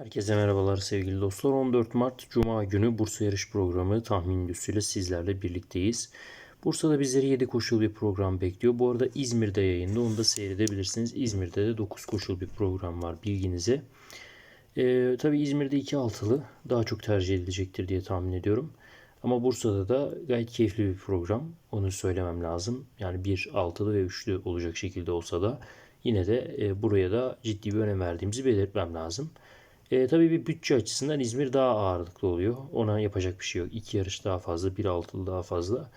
Herkese merhabalar sevgili dostlar. 14 Mart Cuma günü Bursa Yarış Programı tahmin videosuyla sizlerle birlikteyiz. Bursa'da bizleri 7 koşul bir program bekliyor. Bu arada İzmir'de yayında onu da seyredebilirsiniz. İzmir'de de 9 koşul bir program var bilginize. Ee, tabii İzmir'de 2 altılı daha çok tercih edilecektir diye tahmin ediyorum. Ama Bursa'da da gayet keyifli bir program. Onu söylemem lazım. Yani bir altılı ve üçlü olacak şekilde olsa da yine de e, buraya da ciddi bir önem verdiğimizi belirtmem lazım. E, tabii bir bütçe açısından İzmir daha ağırlıklı oluyor. Ona yapacak bir şey yok. İki yarış daha fazla, bir altılı daha fazla.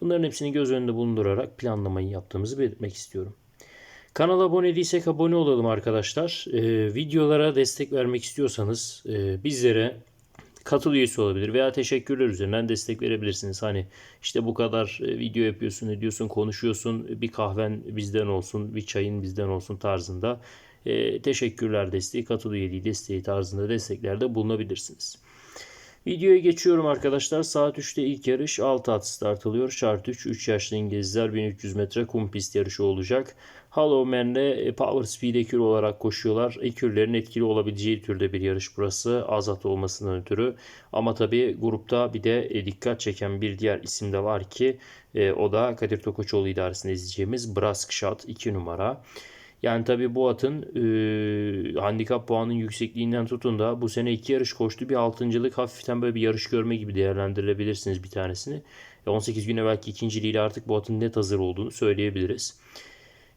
Bunların hepsini göz önünde bulundurarak planlamayı yaptığımızı belirtmek istiyorum. Kanala abone değilsek abone olalım arkadaşlar. E, videolara destek vermek istiyorsanız e, bizlere katıl üyesi olabilir veya teşekkürler üzerinden destek verebilirsiniz. Hani işte bu kadar e, video yapıyorsun, ediyorsun, konuşuyorsun, bir kahven bizden olsun, bir çayın bizden olsun tarzında e, teşekkürler desteği, katıl üyeliği desteği tarzında desteklerde bulunabilirsiniz. Videoya geçiyorum arkadaşlar. Saat 3'te ilk yarış 6 at start alıyor. Şart 3 3 yaşlı İngilizler 1300 metre kum pist yarışı olacak. Hollow Man'de e, Power Speed ekür olarak koşuyorlar. Ekürlerin etkili olabileceği türde bir yarış burası. Azat olmasından ötürü. Ama tabi grupta bir de e, dikkat çeken bir diğer isim de var ki e, o da Kadir Tokoçoğlu idaresinde izleyeceğimiz Brask Shot 2 numara. Yani tabii bu atın e, handikap puanının yüksekliğinden tutun da bu sene iki yarış koştu. Bir altıncılık hafiften böyle bir yarış görme gibi değerlendirebilirsiniz bir tanesini. 18 gün evvelki ikinciliğiyle artık bu atın net hazır olduğunu söyleyebiliriz.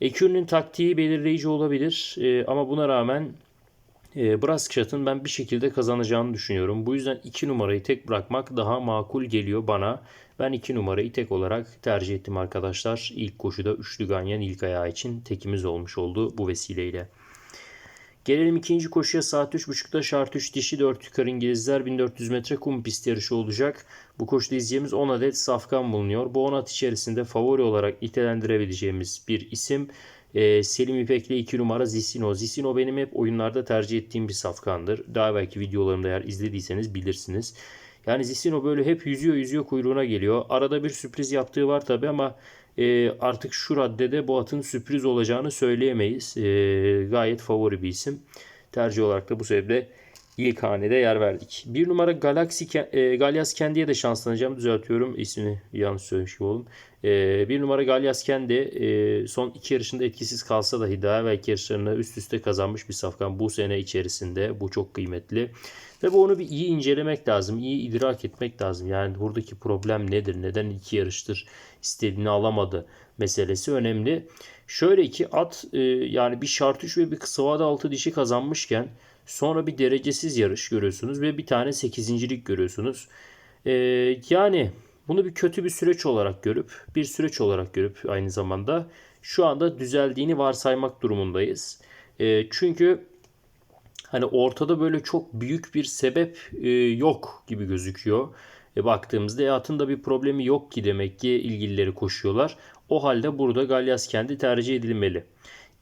Ekür'ün taktiği belirleyici olabilir e, ama buna rağmen e, Braskşat'ın ben bir şekilde kazanacağını düşünüyorum. Bu yüzden 2 numarayı tek bırakmak daha makul geliyor bana. Ben 2 numarayı tek olarak tercih ettim arkadaşlar. İlk koşuda üçlü ganyan ilk ayağı için tekimiz olmuş oldu bu vesileyle. Gelelim ikinci koşuya saat 3.30'da şart 3 dişi 4 yukarı İngilizler 1400 metre kum pist yarışı olacak. Bu koşuda izleyeceğimiz 10 adet safkan bulunuyor. Bu 10 at içerisinde favori olarak nitelendirebileceğimiz bir isim ee, Selim İpek'le 2 numara Zisino. Zisino benim hep oyunlarda tercih ettiğim bir safkandır. Daha belki videolarımda eğer izlediyseniz bilirsiniz. Yani Zisino böyle hep yüzüyor yüzüyor kuyruğuna geliyor. Arada bir sürpriz yaptığı var tabi ama e, artık şu raddede bu atın sürpriz olacağını söyleyemeyiz. E, gayet favori bir isim. Tercih olarak da bu sebeple ilk hanede yer verdik. Bir numara Galaxy e, Galyas Kendi'ye de şanslanacağım. Düzeltiyorum ismini yanlış söylemiş gibi oldum. E, bir numara Galyas Kendi e, son iki yarışında etkisiz kalsa dahi daha belki yarışlarını üst üste kazanmış bir safkan bu sene içerisinde. Bu çok kıymetli. Tabi onu bir iyi incelemek lazım. iyi idrak etmek lazım. Yani buradaki problem nedir? Neden iki yarıştır istediğini alamadı meselesi önemli. Şöyle ki at e, yani bir şart 3 ve bir kısa vade altı dişi kazanmışken sonra bir derecesiz yarış görüyorsunuz ve bir tane sekizincilik görüyorsunuz. E, yani bunu bir kötü bir süreç olarak görüp bir süreç olarak görüp aynı zamanda şu anda düzeldiğini varsaymak durumundayız. E, çünkü hani ortada böyle çok büyük bir sebep e, yok gibi gözüküyor. E, baktığımızda e, atın da bir problemi yok ki demek ki ilgilileri koşuyorlar. O halde burada Galyas kendi tercih edilmeli.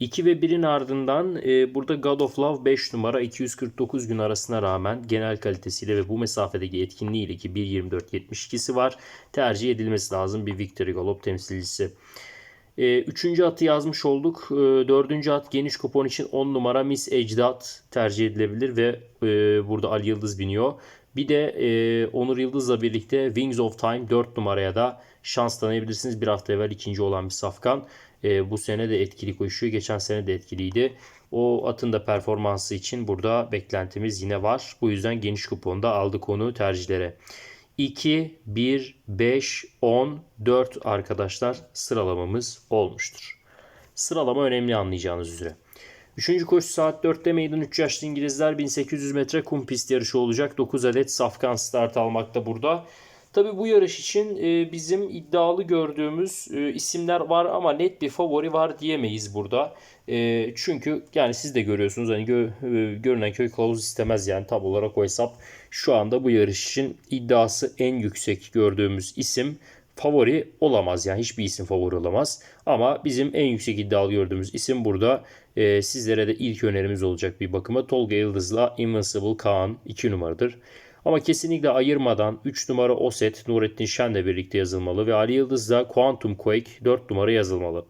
2 ve 1'in ardından e, burada God of Love 5 numara 249 gün arasına rağmen genel kalitesiyle ve bu mesafedeki etkinliğiyle ki 1.24.72'si var tercih edilmesi lazım bir Victory Galop temsilcisi. E, üçüncü atı yazmış olduk. E, dördüncü at geniş kupon için 10 numara Miss Ecdat tercih edilebilir ve e, burada Ali Yıldız biniyor. Bir de e, Onur Yıldız'la birlikte Wings of Time 4 numaraya da şans tanıyabilirsiniz. Bir hafta evvel ikinci olan bir safkan. E, bu sene de etkili koşuyor. Geçen sene de etkiliydi. O atın da performansı için burada beklentimiz yine var. Bu yüzden geniş kuponda aldık onu tercihlere. 2, 1, 5, 10, 4 arkadaşlar sıralamamız olmuştur. Sıralama önemli anlayacağınız üzere. Üçüncü koşu saat 4'te meydan 3 yaşlı İngilizler 1800 metre kum pist yarışı olacak. 9 adet safkan start almakta burada. Tabi bu yarış için e, bizim iddialı gördüğümüz e, isimler var ama net bir favori var diyemeyiz burada. E, çünkü yani siz de görüyorsunuz hani gö, görünen köy kılavuz istemez yani tam olarak o hesap. Şu anda bu yarış için iddiası en yüksek gördüğümüz isim favori olamaz. Yani hiçbir isim favori olamaz. Ama bizim en yüksek iddialı gördüğümüz isim burada. E, sizlere de ilk önerimiz olacak bir bakıma. Tolga Yıldız'la Invincible Kaan 2 numaradır. Ama kesinlikle ayırmadan 3 numara Oset Nurettin Şen'le birlikte yazılmalı ve Ali Yıldız'la Quantum Quake 4 numara yazılmalı.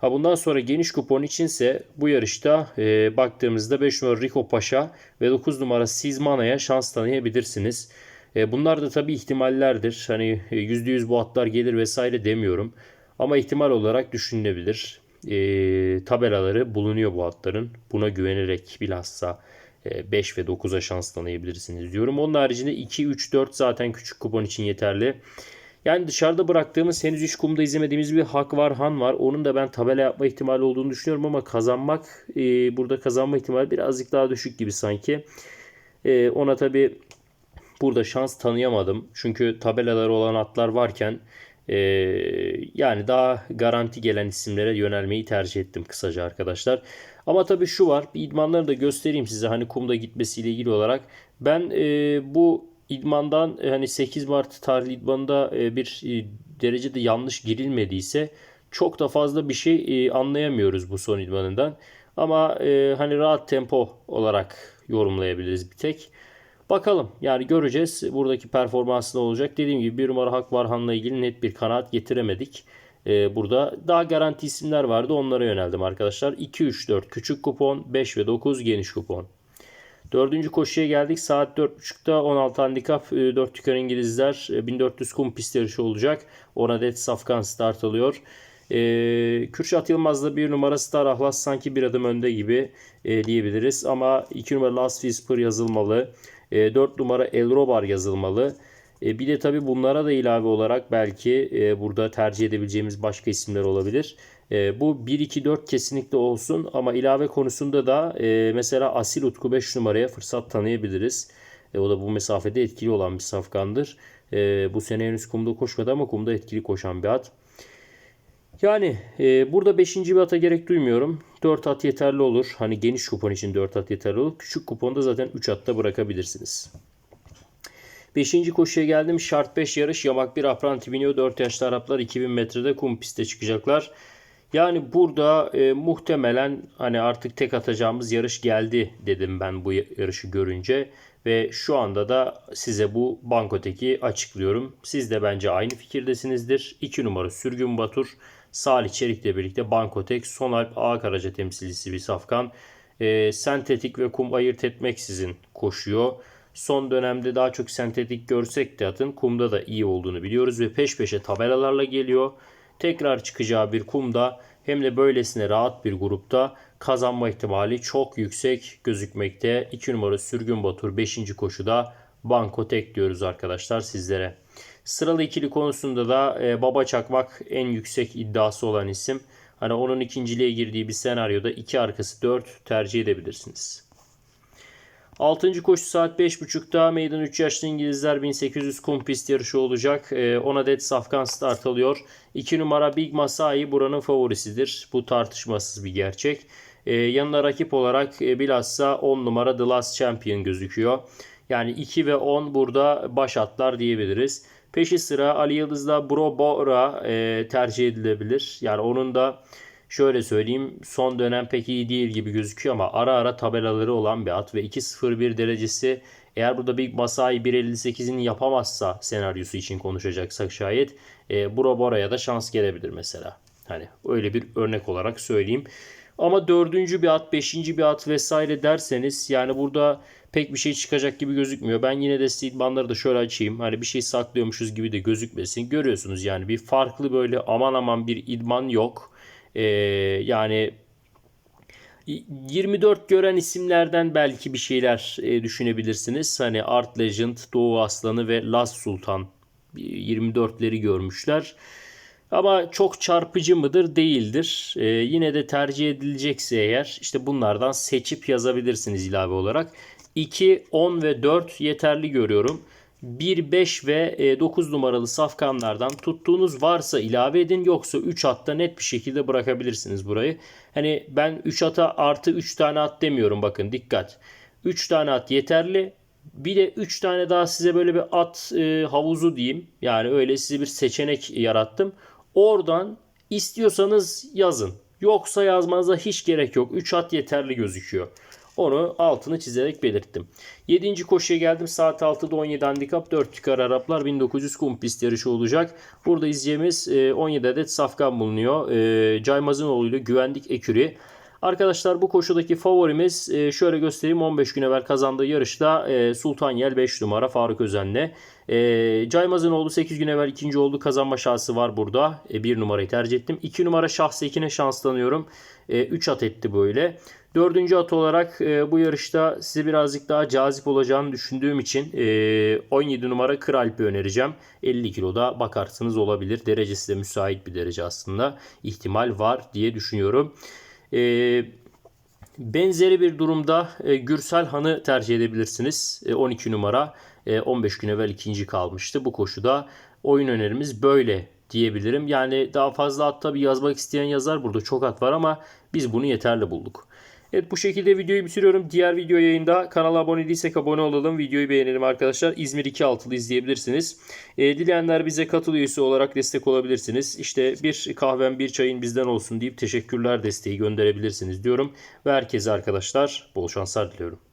Ha bundan sonra geniş kupon içinse bu yarışta e, baktığımızda 5 numara Rico Paşa ve 9 numara Sizmana'ya şans tanıyabilirsiniz. E, bunlar da tabii ihtimallerdir. Hani e, %100 bu atlar gelir vesaire demiyorum. Ama ihtimal olarak düşünülebilir. E, tabelaları bulunuyor bu atların. Buna güvenerek bilhassa 5 ve 9'a şans tanıyabilirsiniz diyorum. Onun haricinde 2, 3, 4 zaten küçük kupon için yeterli. Yani dışarıda bıraktığımız henüz hiç kumda izlemediğimiz bir Hak var Han var. Onun da ben tabela yapma ihtimali olduğunu düşünüyorum ama kazanmak e, burada kazanma ihtimali birazcık daha düşük gibi sanki. E, ona tabi burada şans tanıyamadım. Çünkü tabelaları olan atlar varken e, yani daha garanti gelen isimlere yönelmeyi tercih ettim kısaca arkadaşlar. Ama tabii şu var. Bir idmanları da göstereyim size hani kumda gitmesiyle ilgili olarak. Ben e, bu idmandan e, hani 8 Mart tarihli idmanında e, bir e, derecede yanlış girilmediyse çok da fazla bir şey e, anlayamıyoruz bu son idmanından. Ama e, hani rahat tempo olarak yorumlayabiliriz bir tek. Bakalım yani göreceğiz buradaki performansı ne olacak. Dediğim gibi bir numara Hak Varhan'la ilgili net bir kanaat getiremedik. Ee, burada daha garanti isimler vardı onlara yöneldim arkadaşlar. 2, 3, 4 küçük kupon 5 ve 9 geniş kupon. Dördüncü koşuya geldik. Saat 4.30'da 16 handikap 4 tüken İngilizler 1400 kum pist yarışı olacak. 10 adet safkan start alıyor. Ee, Kürşat Yılmaz'da bir numara Star Ahlas sanki bir adım önde gibi e, diyebiliriz. Ama 2 numara Last Whisper yazılmalı. E, 4 numara Elrobar yazılmalı. E, bir de tabi bunlara da ilave olarak belki e, burada tercih edebileceğimiz başka isimler olabilir. E, bu 1-2-4 kesinlikle olsun ama ilave konusunda da e, mesela Asil Utku 5 numaraya fırsat tanıyabiliriz. E, o da bu mesafede etkili olan bir safkandır. E, bu sene henüz kumda koşmadı ama kumda etkili koşan bir at. Yani e, burada 5. bir ata gerek duymuyorum. 4 at yeterli olur. Hani geniş kupon için 4 at yeterli olur. Küçük kuponda zaten 3 atta bırakabilirsiniz. 5. koşuya geldim. Şart 5 yarış. Yamak 1 apranti biniyor. 4 yaşlı Araplar 2000 metrede kum piste çıkacaklar. Yani burada e, muhtemelen hani artık tek atacağımız yarış geldi dedim ben bu yarışı görünce. Ve şu anda da size bu bankoteki açıklıyorum. Siz de bence aynı fikirdesinizdir. 2 numara Sürgün Batur. Salih Çelik'le birlikte Bankotek Sonalp A Karaca temsilcisi bir safkan. E, sentetik ve kum ayırt etmeksizin koşuyor. Son dönemde daha çok sentetik görsek de atın kumda da iyi olduğunu biliyoruz ve peş peşe tabelalarla geliyor. Tekrar çıkacağı bir kumda hem de böylesine rahat bir grupta kazanma ihtimali çok yüksek gözükmekte. 2 numara Sürgün Batur 5. koşuda banko tek diyoruz arkadaşlar sizlere. Sıralı ikili konusunda da e, Baba Çakmak en yüksek iddiası olan isim. Hani onun ikinciliğe girdiği bir senaryoda iki arkası 4 tercih edebilirsiniz. 6. koşu saat 5.30'da meydan 3 yaşlı İngilizler 1800 kum pist yarışı olacak. 10 ee, adet safkan start alıyor. 2 numara Big Masai buranın favorisidir. Bu tartışmasız bir gerçek. Ee, yanına rakip olarak e, bilhassa 10 numara The Last Champion gözüküyor. Yani 2 ve 10 burada baş atlar diyebiliriz. Peşi sıra Ali Yıldız'da Bro Bora e, tercih edilebilir. Yani onun da şöyle söyleyeyim son dönem pek iyi değil gibi gözüküyor ama ara ara tabelaları olan bir at ve 2.01 derecesi eğer burada Big Masai 1.58'ini yapamazsa senaryosu için konuşacaksak şayet e, Bora Bora'ya da şans gelebilir mesela. Hani öyle bir örnek olarak söyleyeyim. Ama dördüncü bir at, beşinci bir at vesaire derseniz yani burada pek bir şey çıkacak gibi gözükmüyor. Ben yine de idmanları da şöyle açayım. Hani bir şey saklıyormuşuz gibi de gözükmesin. Görüyorsunuz yani bir farklı böyle aman aman bir idman yok. Ee, yani 24 gören isimlerden belki bir şeyler e, düşünebilirsiniz. Hani Art Legend, Doğu Aslanı ve Last Sultan 24'leri görmüşler. Ama çok çarpıcı mıdır? Değildir. Ee, yine de tercih edilecekse eğer işte bunlardan seçip yazabilirsiniz ilave olarak. 2, 10 ve 4 yeterli görüyorum. 1, 5 ve 9 e, numaralı safkanlardan tuttuğunuz varsa ilave edin. Yoksa 3 hatta net bir şekilde bırakabilirsiniz burayı. Hani ben 3 ata artı 3 tane at demiyorum bakın dikkat. 3 tane at yeterli. Bir de 3 tane daha size böyle bir at e, havuzu diyeyim. Yani öyle size bir seçenek yarattım. Oradan istiyorsanız yazın. Yoksa yazmanıza hiç gerek yok. 3 at yeterli gözüküyor. Onu altını çizerek belirttim. 7. koşuya geldim. Saat 6'da 17 handikap 4 çıkar Araplar 1900 kum pist yarışı olacak. Burada izleyeceğimiz e, 17 adet safkan bulunuyor. E, Caymazınoğlu ile Güvendik Eküri. Arkadaşlar bu koşudaki favorimiz e, şöyle göstereyim 15 gün evvel kazandığı yarışta e, Sultan Yel 5 numara Faruk Özen'le. E, Caymazınoğlu 8 gün evvel ikinci oldu kazanma şansı var burada. E, 1 numarayı tercih ettim. 2 numara Şahsekin'e şanslanıyorum. 3 at etti böyle. Dördüncü at olarak e, bu yarışta size birazcık daha cazip olacağını düşündüğüm için e, 17 numara Kralp'i önereceğim. 50 kiloda bakarsınız olabilir. Derecesi de müsait bir derece aslında. İhtimal var diye düşünüyorum. E, benzeri bir durumda e, Gürsel Han'ı tercih edebilirsiniz. E, 12 numara e, 15 gün evvel ikinci kalmıştı. Bu koşuda oyun önerimiz böyle diyebilirim. Yani daha fazla at tabi yazmak isteyen yazar burada çok at var ama biz bunu yeterli bulduk. Evet bu şekilde videoyu bitiriyorum. Diğer video yayında kanala abone değilsek abone olalım. Videoyu beğenelim arkadaşlar. İzmir 2 altılı izleyebilirsiniz. E, dileyenler bize katıl üyesi olarak destek olabilirsiniz. İşte bir kahven bir çayın bizden olsun deyip teşekkürler desteği gönderebilirsiniz diyorum. Ve herkese arkadaşlar bol şanslar diliyorum.